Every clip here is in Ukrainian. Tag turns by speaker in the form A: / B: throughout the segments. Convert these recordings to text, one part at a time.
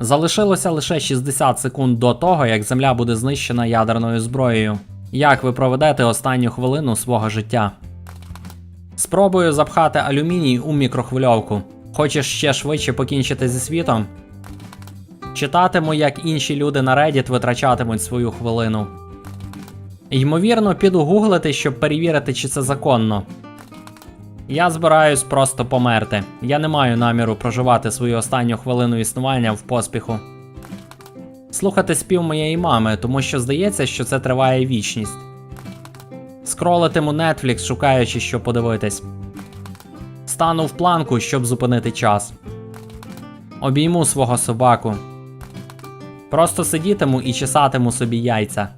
A: Залишилося лише 60 секунд до того, як Земля буде знищена ядерною зброєю. Як ви проведете останню хвилину свого життя? Спробую запхати алюміній у мікрохвильовку. Хочеш ще швидше покінчити зі світом? Читатиму, як інші люди на Reddit витрачатимуть свою хвилину. Ймовірно, піду гуглити, щоб перевірити, чи це законно. Я збираюсь просто померти. Я не маю наміру проживати свою останню хвилину існування в поспіху. Слухати спів моєї мами, тому що здається, що це триває вічність. Скролитиму Netflix, шукаючи, що подивитись. Стану в планку, щоб зупинити час. Обійму свого собаку. Просто сидітиму і чесатиму собі яйця.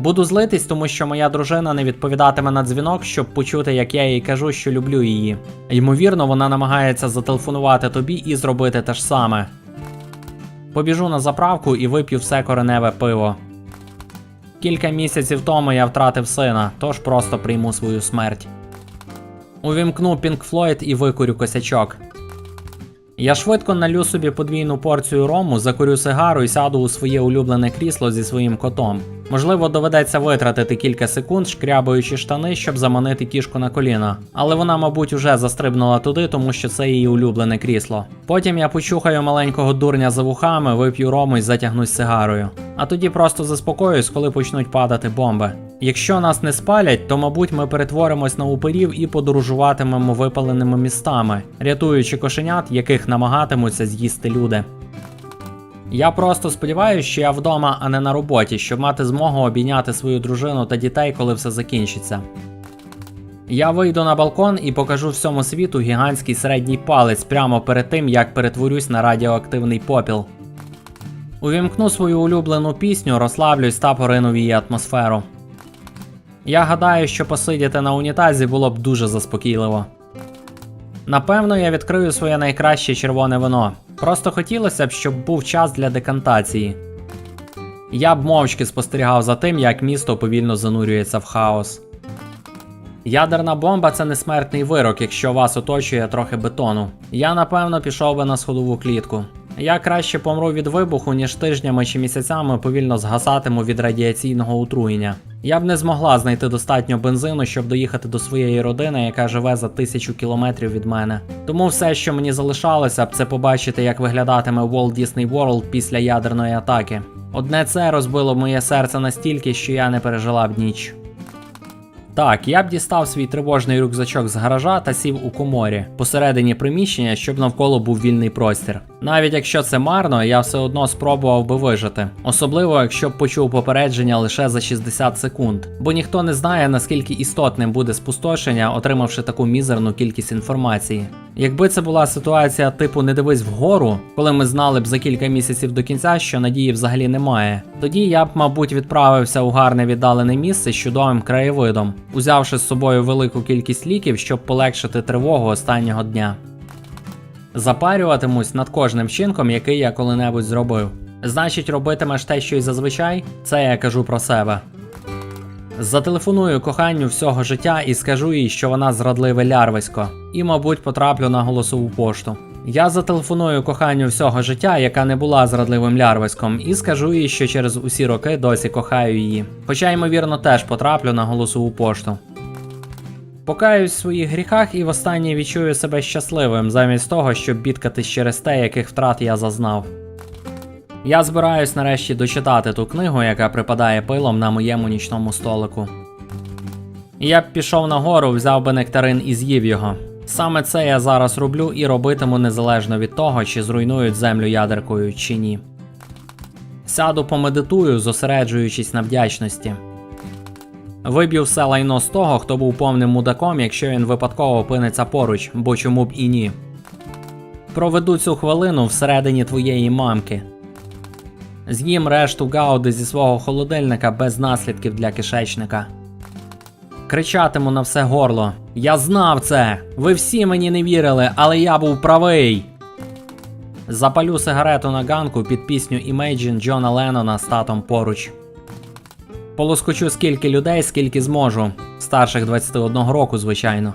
A: Буду злитись, тому що моя дружина не відповідатиме на дзвінок, щоб почути, як я їй кажу, що люблю її. Ймовірно, вона намагається зателефонувати тобі і зробити те ж саме. Побіжу на заправку і вип'ю все кореневе пиво. Кілька місяців тому я втратив сина, тож просто прийму свою смерть. Увімкну Pink Floyd і викурю косячок. Я швидко налю собі подвійну порцію рому, закурю сигару і сяду у своє улюблене крісло зі своїм котом. Можливо, доведеться витратити кілька секунд, шкрябаючи штани, щоб заманити кішку на коліна. Але вона, мабуть, уже застрибнула туди, тому що це її улюблене крісло. Потім я почухаю маленького дурня за вухами, вип'ю рому і затягнусь сигарою. А тоді просто заспокоюсь, коли почнуть падати бомби. Якщо нас не спалять, то мабуть ми перетворимось на упирів і подорожуватимемо випаленими містами, рятуючи кошенят, яких намагатимуться з'їсти люди. Я просто сподіваюся, що я вдома, а не на роботі, щоб мати змогу обійняти свою дружину та дітей, коли все закінчиться. Я вийду на балкон і покажу всьому світу гігантський середній палець прямо перед тим, як перетворюсь на радіоактивний попіл. Увімкну свою улюблену пісню, розслаблюсь та порину в її атмосферу. Я гадаю, що посидіти на унітазі було б дуже заспокійливо. Напевно, я відкрию своє найкраще червоне вино. Просто хотілося б, щоб був час для декантації. Я б мовчки спостерігав за тим, як місто повільно занурюється в хаос. Ядерна бомба це не смертний вирок, якщо вас оточує трохи бетону. Я напевно пішов би на сходову клітку. Я краще помру від вибуху, ніж тижнями чи місяцями повільно згасатиму від радіаційного отруєння. Я б не змогла знайти достатньо бензину, щоб доїхати до своєї родини, яка живе за тисячу кілометрів від мене. Тому все, що мені залишалося б, це побачити, як виглядатиме Walt Disney World після ядерної атаки. Одне це розбило моє серце настільки, що я не пережила б ніч. Так, я б дістав свій тривожний рюкзачок з гаража та сів у коморі посередині приміщення, щоб навколо був вільний простір. Навіть якщо це марно, я все одно спробував би вижити, особливо якщо б почув попередження лише за 60 секунд, бо ніхто не знає наскільки істотним буде спустошення, отримавши таку мізерну кількість інформації. Якби це була ситуація типу не дивись вгору, коли ми знали б за кілька місяців до кінця, що надії взагалі немає, тоді я б, мабуть, відправився у гарне віддалене місце з чудовим краєвидом, узявши з собою велику кількість ліків, щоб полегшити тривогу останнього дня. Запарюватимусь над кожним вчинком, який я коли-небудь зробив. Значить, робитимеш те, що й зазвичай, це я кажу про себе. Зателефоную коханню всього життя і скажу їй, що вона зрадливе лярвисько, і, мабуть, потраплю на голосову пошту. Я зателефоную коханню всього життя, яка не була зрадливим лярвиськом, і скажу їй, що через усі роки досі кохаю її. Хоча, ймовірно, теж потраплю на голосову пошту. Покаюсь в своїх гріхах і востаннє відчую себе щасливим, замість того, щоб бідкатись через те, яких втрат я зазнав. Я збираюсь нарешті дочитати ту книгу, яка припадає пилом на моєму нічному столику. Я б пішов нагору, взяв би нектарин і з'їв його. Саме це я зараз роблю і робитиму незалежно від того, чи зруйнують землю ядеркою чи ні. Сяду помедитую, зосереджуючись на вдячності. Виб'ю все лайно з того, хто був повним мудаком, якщо він випадково опиниться поруч, бо чому б і ні. Проведу цю хвилину всередині твоєї мамки. З'їм решту гауди зі свого холодильника без наслідків для кишечника. Кричатиму на все горло. Я знав це! Ви всі мені не вірили, але я був правий. Запалю сигарету на ганку під пісню Imagine Джона Леннона з татом поруч. Полоскочу скільки людей, скільки зможу. Старших 21 року, звичайно.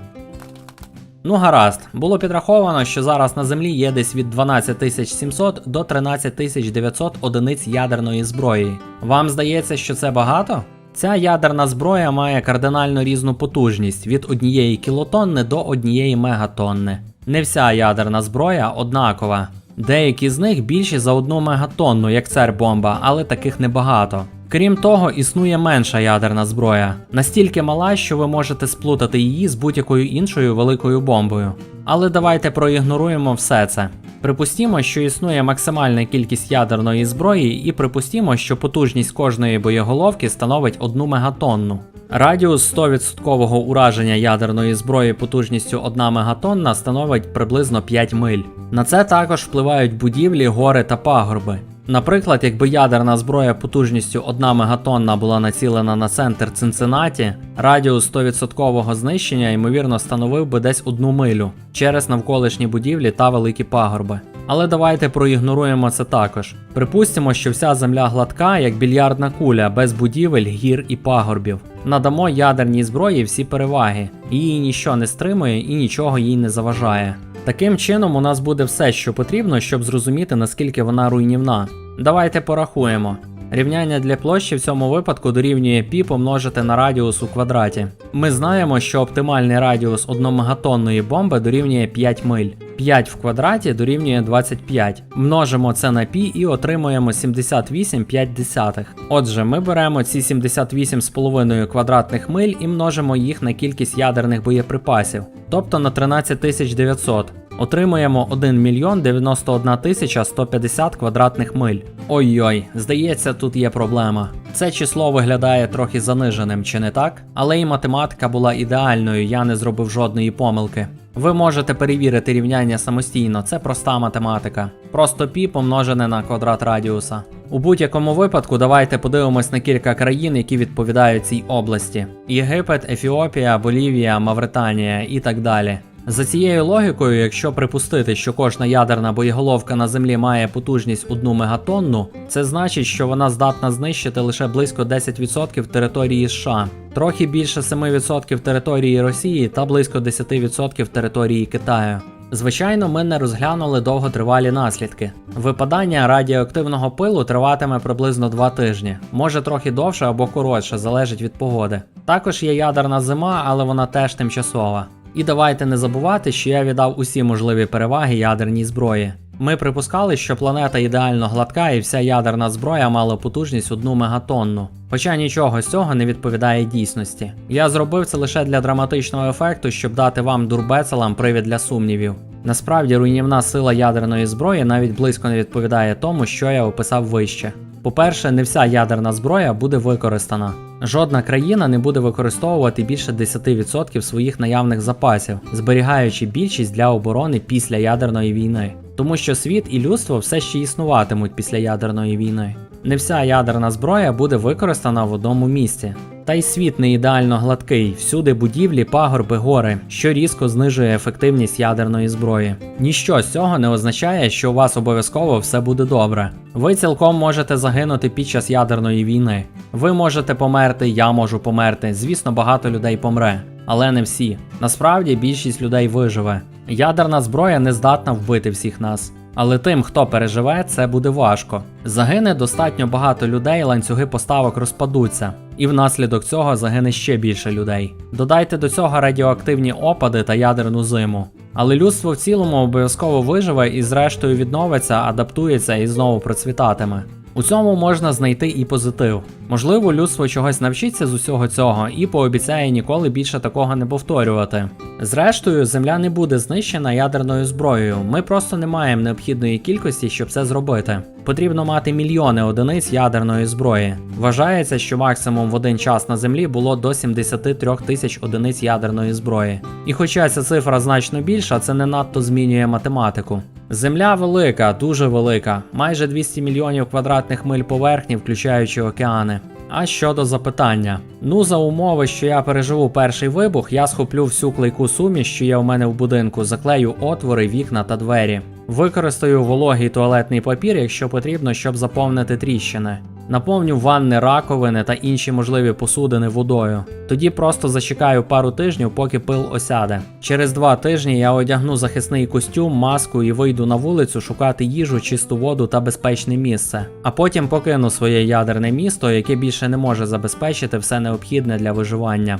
A: Ну гаразд, було підраховано, що зараз на землі є десь від 12700 до 13900 одиниць ядерної зброї. Вам здається, що це багато? Ця ядерна зброя має кардинально різну потужність від однієї кілотонни до однієї мегатонни. Не вся ядерна зброя однакова. Деякі з них більші за одну мегатонну, як цер-бомба, але таких небагато. Крім того, існує менша ядерна зброя, настільки мала, що ви можете сплутати її з будь-якою іншою великою бомбою. Але давайте проігноруємо все це. Припустімо, що існує максимальна кількість ядерної зброї, і припустімо, що потужність кожної боєголовки становить 1 мегатонну. Радіус 100% ураження ядерної зброї потужністю 1 мегатонна становить приблизно 5 миль. На це також впливають будівлі, гори та пагорби. Наприклад, якби ядерна зброя потужністю 1 мегатонна була націлена на центр Цинциннаті, радіус 100% знищення ймовірно становив би десь одну милю через навколишні будівлі та великі пагорби. Але давайте проігноруємо це також. Припустимо, що вся земля гладка, як більярдна куля, без будівель, гір і пагорбів. Надамо ядерній зброї всі переваги, її ніщо не стримує і нічого їй не заважає. Таким чином, у нас буде все, що потрібно, щоб зрозуміти, наскільки вона руйнівна. Давайте порахуємо. Рівняння для площі в цьому випадку дорівнює π помножити на радіус у квадраті. Ми знаємо, що оптимальний радіус одномегатонної бомби дорівнює 5 миль. 5 в квадраті дорівнює 25. Множимо це на π і отримуємо 78,5. Отже, ми беремо ці 78,5 квадратних миль і множимо їх на кількість ядерних боєприпасів, тобто на 13900. Отримуємо 1 мільйон 91 тисяча 150 квадратних миль. Ой-ой, здається, тут є проблема. Це число виглядає трохи заниженим, чи не так? Але і математика була ідеальною, я не зробив жодної помилки. Ви можете перевірити рівняння самостійно, це проста математика. Просто пі помножене на квадрат радіуса. У будь-якому випадку давайте подивимось на кілька країн, які відповідають цій області: Єгипет, Ефіопія, Болівія, Мавританія і так далі. За цією логікою, якщо припустити, що кожна ядерна боєголовка на землі має потужність 1 мегатонну, це значить, що вона здатна знищити лише близько 10% території США, трохи більше 7% території Росії та близько 10% території Китаю. Звичайно, ми не розглянули довготривалі наслідки. Випадання радіоактивного пилу триватиме приблизно 2 тижні, може трохи довше або коротше, залежить від погоди. Також є ядерна зима, але вона теж тимчасова. І давайте не забувати, що я віддав усі можливі переваги ядерній зброї. Ми припускали, що планета ідеально гладка і вся ядерна зброя мала потужність 1 мегатонну. Хоча нічого з цього не відповідає дійсності. Я зробив це лише для драматичного ефекту, щоб дати вам дурбецелам привід для сумнівів. Насправді руйнівна сила ядерної зброї навіть близько не відповідає тому, що я описав вище. По-перше, не вся ядерна зброя буде використана. Жодна країна не буде використовувати більше 10% своїх наявних запасів, зберігаючи більшість для оборони після ядерної війни. Тому що світ і людство все ще існуватимуть після ядерної війни. Не вся ядерна зброя буде використана в одному місці. Та й світ не ідеально гладкий, всюди будівлі, пагорби, гори, що різко знижує ефективність ядерної зброї. Ніщо з цього не означає, що у вас обов'язково все буде добре. Ви цілком можете загинути під час ядерної війни. Ви можете померти, я можу померти. Звісно, багато людей помре, але не всі. Насправді більшість людей виживе. Ядерна зброя не здатна вбити всіх нас. Але тим, хто переживе, це буде важко. Загине достатньо багато людей, ланцюги поставок розпадуться, і внаслідок цього загине ще більше людей. Додайте до цього радіоактивні опади та ядерну зиму. Але людство в цілому обов'язково виживе і зрештою відновиться, адаптується і знову процвітатиме. У цьому можна знайти і позитив. Можливо, людство чогось навчиться з усього цього і пообіцяє ніколи більше такого не повторювати. Зрештою, Земля не буде знищена ядерною зброєю. Ми просто не маємо необхідної кількості, щоб це зробити. Потрібно мати мільйони одиниць ядерної зброї. Вважається, що максимум в один час на землі було до 73 тисяч одиниць ядерної зброї. І хоча ця цифра значно більша, це не надто змінює математику. Земля велика, дуже велика, майже 200 мільйонів квадратних миль поверхні, включаючи океани. А щодо запитання, ну за умови, що я переживу перший вибух, я схоплю всю клейку суміш, що є у мене в будинку, заклею отвори, вікна та двері. Використаю вологий туалетний папір, якщо потрібно, щоб заповнити тріщини. Наповню ванни раковини та інші можливі посудини водою. Тоді просто зачекаю пару тижнів, поки пил осяде. Через два тижні я одягну захисний костюм, маску і вийду на вулицю шукати їжу, чисту воду та безпечне місце. А потім покину своє ядерне місто, яке більше не може забезпечити все необхідне для виживання.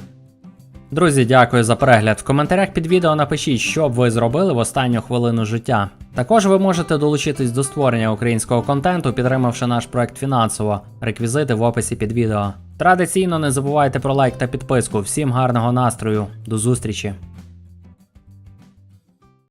A: Друзі, дякую за перегляд. В коментарях під відео напишіть, що б ви зробили в останню хвилину життя. Також ви можете долучитись до створення українського контенту, підтримавши наш проект фінансово. Реквізити в описі під відео. Традиційно не забувайте про лайк та підписку. Всім гарного настрою, до зустрічі!